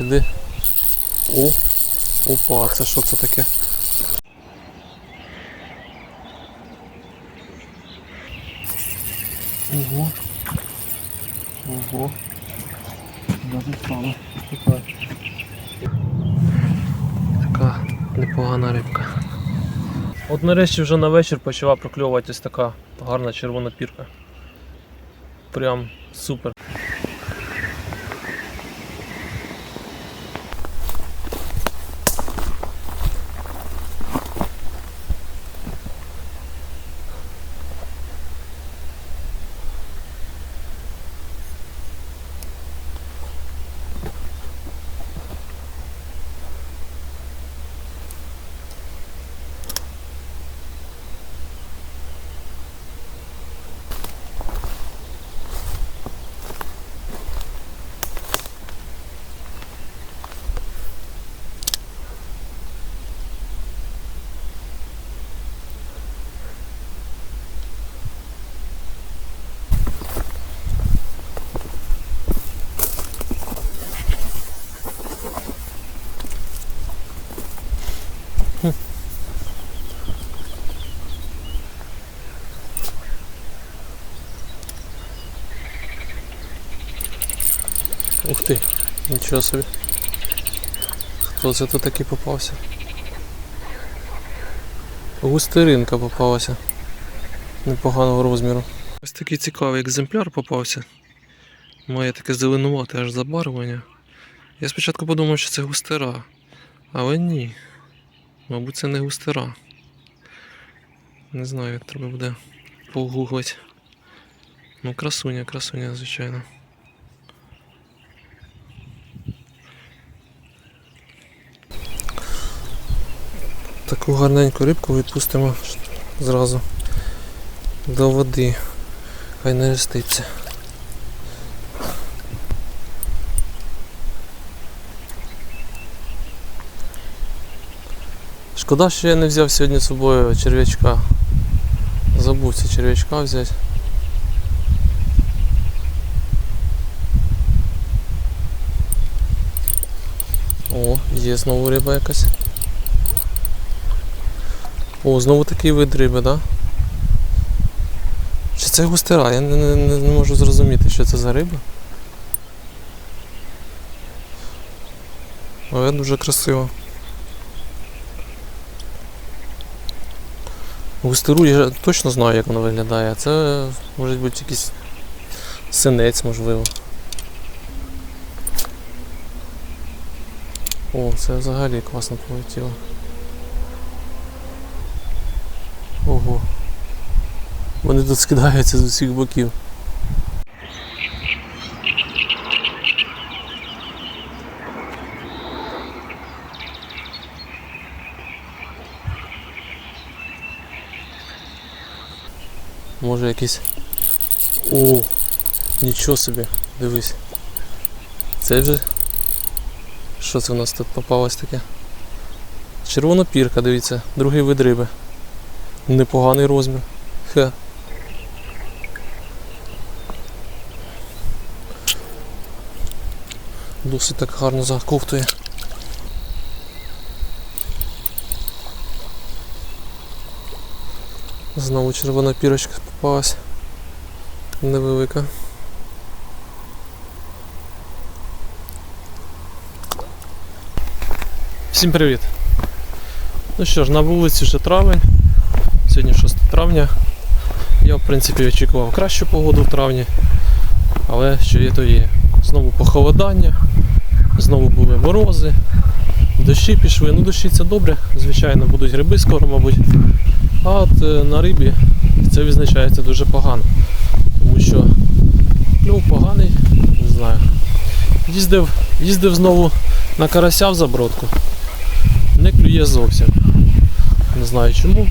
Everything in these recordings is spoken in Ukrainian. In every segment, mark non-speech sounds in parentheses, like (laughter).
іди. О, опа, це що це таке? Ого. Ого. Даже стало. Така непогана рибка. От нарешті вже на вечір почала прокльовуватись така гарна червона пірка. Прям супер. Нічого собі. Хто це тут такий попався? Густеринка попалася. Непоганого розміру. Ось такий цікавий екземпляр попався. Має таке зеленувате аж забарвлення. Я спочатку подумав, що це густера, але ні. Мабуть, це не густера. Не знаю, треба буде погуглити. Ну, красуня, красуня, звичайно. Таку гарненьку рибку відпустимо зразу до води. Хай не реститься. Шкода, що я не взяв сьогодні з собою черв'ячка. Забувся черв'ячка взяти. О, є знову риба якась. О, знову такий вид риби, так? Да? Чи це густера? Я не, не, не, можу зрозуміти, що це за риба. Але дуже красиво. Густеру я точно знаю, як воно виглядає, це може бути якийсь синець, можливо. О, це взагалі класно полетіло. Ого. Вони тут скидаються з усіх боків. Може якийсь. О! Нічого собі, дивись. Це вже. Що це у нас тут попалось таке? Червона пірка, дивіться, другий вид риби. Непоганий розмір. Хе. Досить так гарно заковтує. Знову червона пірочка попалась. Невелика. Всім привіт! Ну що ж, на вулиці вже травень. Сьогодні 6 травня. Я в принципі очікував кращу погоду в травні, але що є, то є. Знову похолодання, знову були морози, дощі пішли. Ну дощі це добре, звичайно, будуть гриби скоро, мабуть. А от е, на рибі це відзначається дуже погано. Тому що клюв поганий, не знаю. Їздив, їздив знову на карася в забродку. Не клює зовсім. Не знаю чому,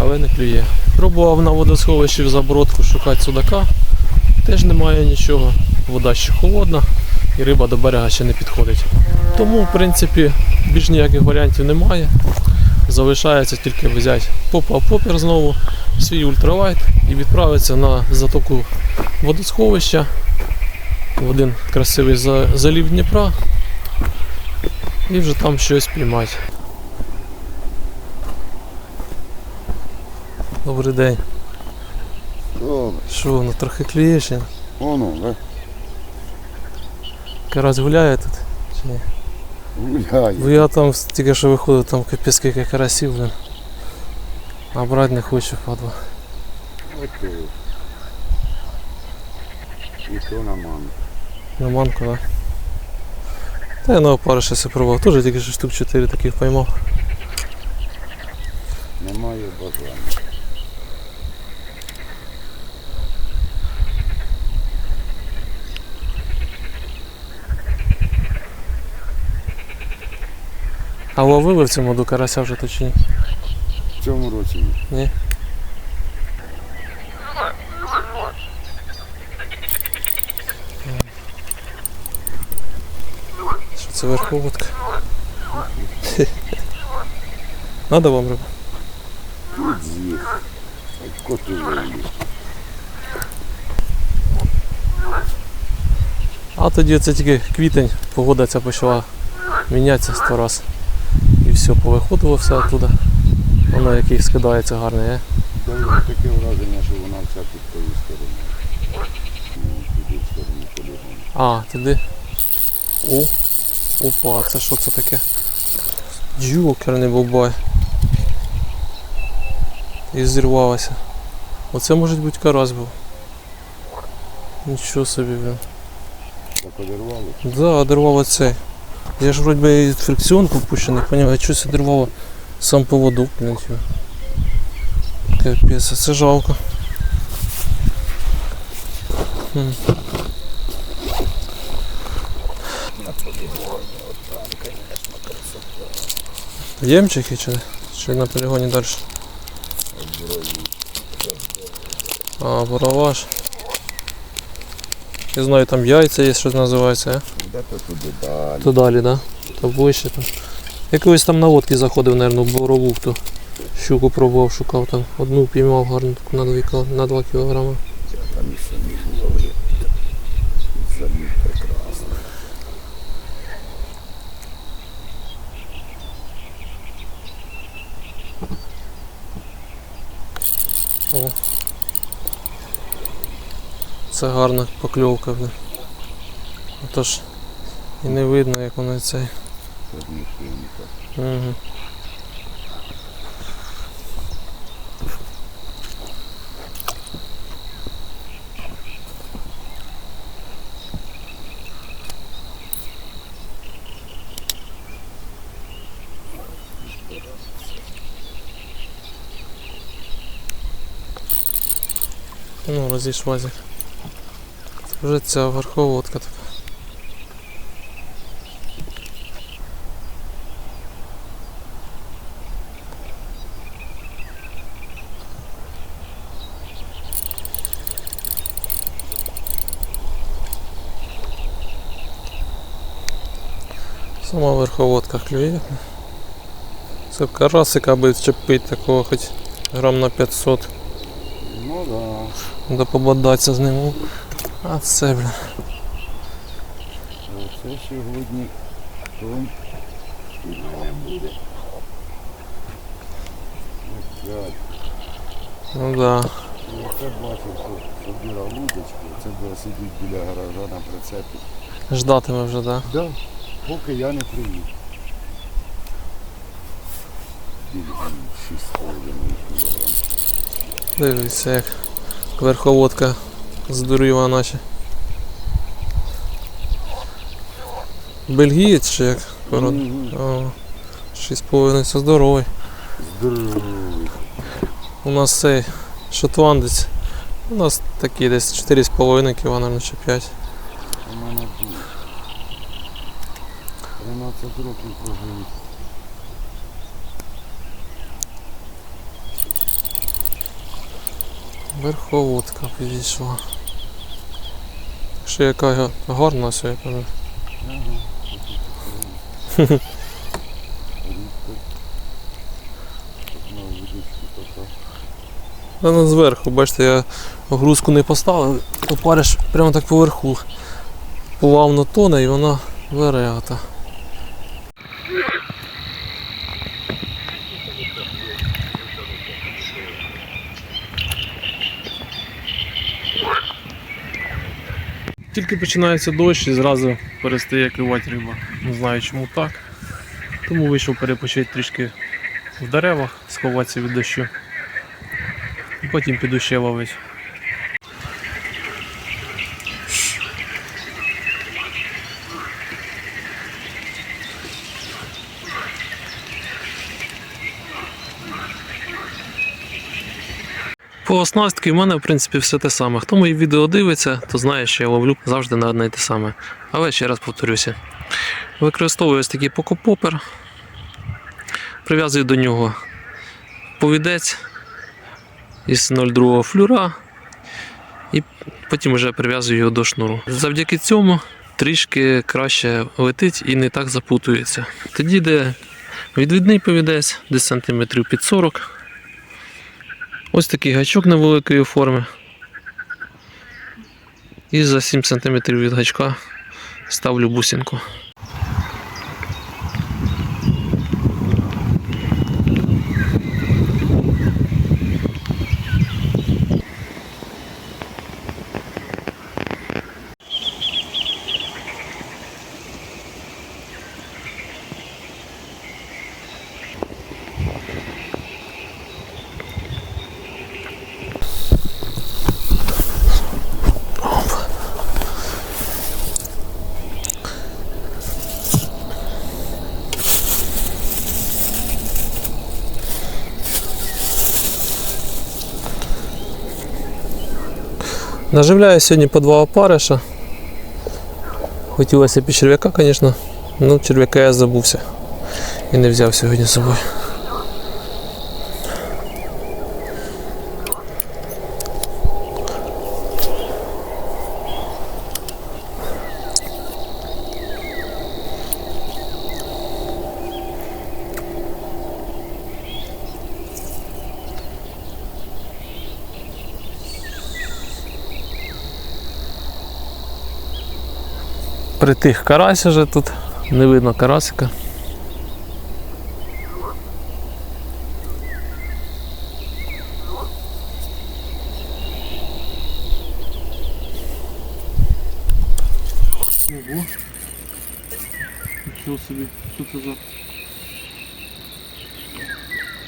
але не клює. Пробував на водосховищі в забродку шукати судака. Теж немає нічого. Вода ще холодна і риба до берега ще не підходить. Тому, в принципі, більш ніяких варіантів немає. Залишається тільки взяти попа попер знову, свій ультралайт і відправитися на затоку водосховища в один красивий залів Дніпра І вже там щось піймати. Добрий день. Добре. Що, воно трохи клює ще? Воно, да? Карась гуляє тут? Чи ні? Гуляє. Бо я там тільки що виходив, там капець скільки карасів, блин. А брати не хочу, падла. Ти. І то на маму. На манку, да? Та я на опариша все пробував. Теж тільки що штук 4 таких поймав. Немає бажання. А ловили в цьому году карася вже то чи ні? В цьому році ні. Ні? Що це верховодка? (laughs) Надо вам риба? З'їх. Як коту вилі. А тоді це тільки квітень, погода ця почала мінятися сто раз. Все, повиходило все оттуда. Воно який скидається гарний, е? Дає таке враження, що вона вся під тою стороною. Ну. А, туди. О. Опа, це що це таке? Джокерний бабай. І зірвалося. Оце може бути карась був. Нічого собі, блін. Так одервало. Да, одервало цей. Я ж вроді би і фрикціон попущений, поняв, а щось одервало сам поводок, тю. Капець, це жалко. Хм. Ємчики чи, чи на полігоні далі? А, бороваш. Я знаю, там яйця є, щось називається, а? Де-то туди далі. То далі, да? То вище там. Я колись там на водки заходив, мабуть, в борову, хто щуку пробував, шукав там. Одну піймав гарну на 2, кіл- на 2 кілограми. Там і самі ловили. Самі прекрасно. О. Це гарна покльовка. Отож і не видно, як воно цей. Угу. Ну, розійшлася. Вже ця верховодка така. Сама верховодка клює. Це карасика би вчепити такого хоч грам на 500. Ну да. Треба пободатися з ним. А це, блін. Оце сьогодні тон не буде. Опять. Ну да. І Оце бачив, що собіра удочку, це буде сидіти біля гаража на прицепі. Ждатиме вже, да. Да. Поки я не приїду. Дивіться, як верховодка здуріла наче. Бельгієць чи як? Пород? О, 6,5, це здоровий. Здоровий. У нас цей шотландець. У нас такі десь 4,5 кг, мабуть, чи 5. У мене був. 13 років прожив. Верховодка підійшла. Що яка гарна сьогодні. (laughs) Вона зверху, бачите, я грузку не поставив, опариш прямо так поверху. Плавно тоне і вона бере. Тільки починається дощ і зразу перестає клювати риба. Не знаю чому так. Тому вийшов перепочити трішки в деревах, сховатися від дощу. І потім піду ще ловити. Оснастки в мене, в принципі, все те саме. Хто мої відео дивиться, то знає, що я ловлю завжди на одне і те саме. Але ще раз повторюся. Використовую ось такий покопопер, прив'язую до нього повідець із 0,2 флюра і потім вже прив'язую його до шнуру. Завдяки цьому трішки краще летить і не так запутується. Тоді йде відвідний повідець, десь сантиметрів під 40. Ось такий гачок невеликої форми. І за 7 см від гачка ставлю бусинку. Наживляю сьогодні по два опариша. Хотілося б черв'яка, звісно. но черв'яка я забувся і не взяв сьогодні з собою. Притих карась уже тут, не видно карасика. Ого. Нічого собі, що це за.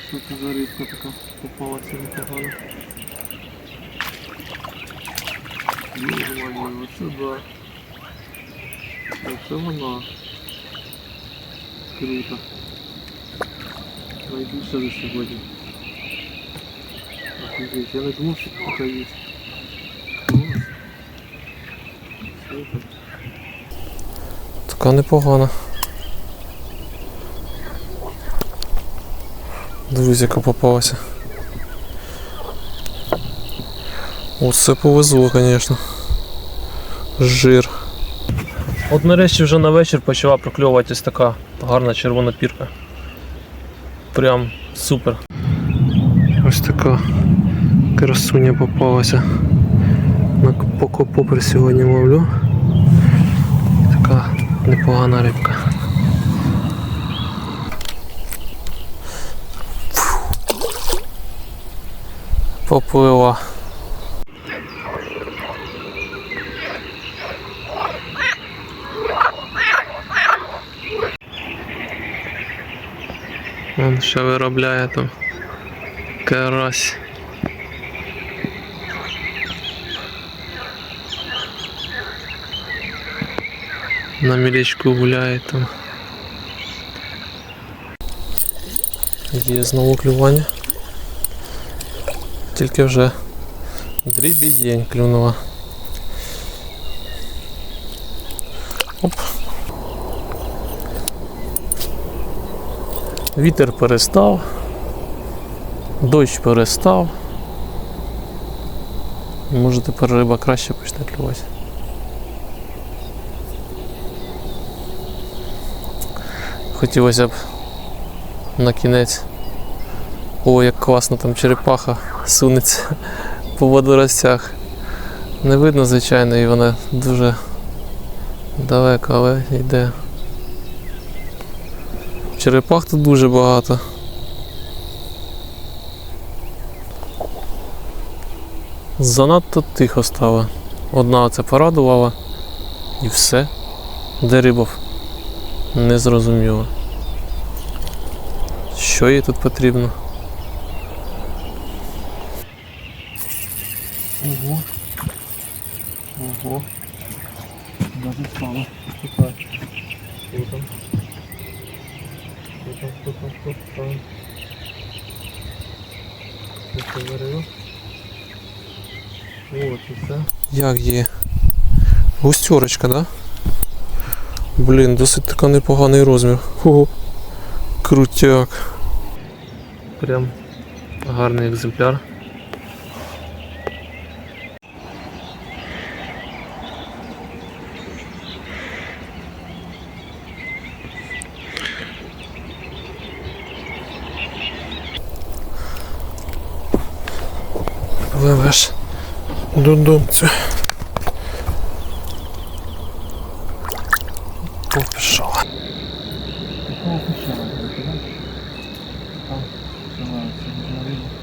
Що це за рибка така попалася непогано. Нормально, оце да. Оце вона. Круто. Найбільше за сьогодні. Офігеть, я не думав, що така є. Така непогана. Дивись, яка попалася. Оце повезло, звісно. Жир. От нарешті вже на вечір почала прокльовуватись така гарна червона пірка. Прям супер. Ось така красуня попалася. На покопопер сьогодні ловлю. Така непогана рибка. Поплила. Вон ще виробляє там карась. На мілічку гуляє там. Є знову клювання. Тільки вже дрібій день клюнула. Вітер перестав, дощ перестав. Може тепер риба краще почне клювати. Хотілося б на кінець. О, як класно там черепаха сунеться по водоростях. Не видно, звичайно, і вона дуже далеко, але йде. Черепах тут дуже багато. Занадто тихо стало. Одна оце порадувала, І все. Де рибов? Не зрозуміло. Що їй тут потрібно? Ого. Ого. Даже стало. Чекай. Хто там? Хто там, хто там, хто там? Хто це варив? О, це все. Як є? Густерочка, да? Блін, досить така непоганий розмір. Ого. Крутяк. Прям гарний екземпляр. Додумцю. Попішов. 等会儿看看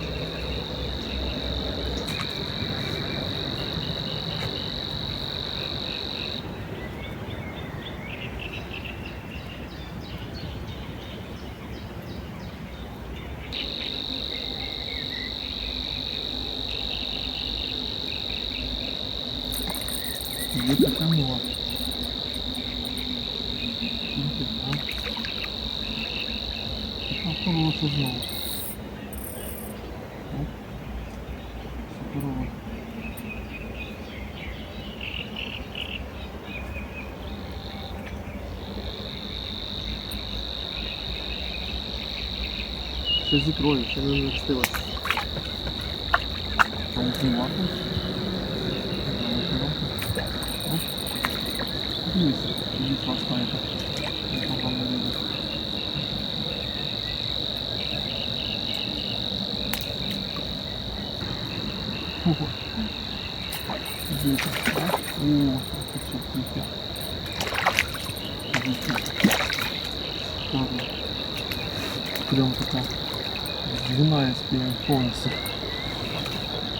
Ще з ікрою, ще не встигла. Дивись, дивись вас знаєте. Непогано. Дивіться. Дивіться. Згинає спінінг повністю.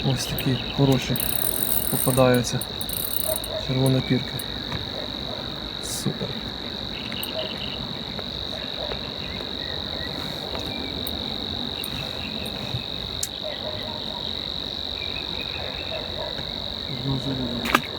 Ось такі хороші попадаються. Червона пірка. Супер. Одна заводила.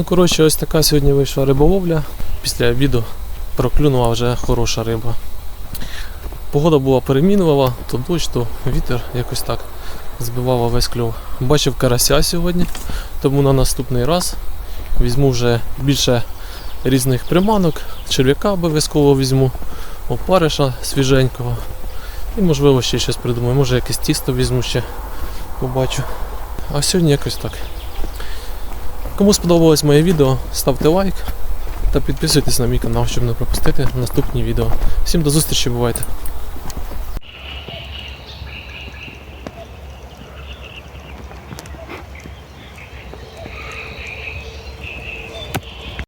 Ну, коротше, ось така сьогодні вийшла риболовля. Після обіду проклюнула вже хороша риба. Погода була перемінлива, то дощ, то вітер якось так збивав весь кльов. Бачив карася сьогодні, тому на наступний раз візьму вже більше різних приманок, черв'яка обов'язково візьму, опариша свіженького. І можливо ще щось придумаю. Може якесь тісто візьму ще, побачу. А сьогодні якось так. Кому сподобалось моє відео, ставте лайк та підписуйтесь на мій канал, щоб не пропустити наступні відео. Всім до зустрічі, бувайте!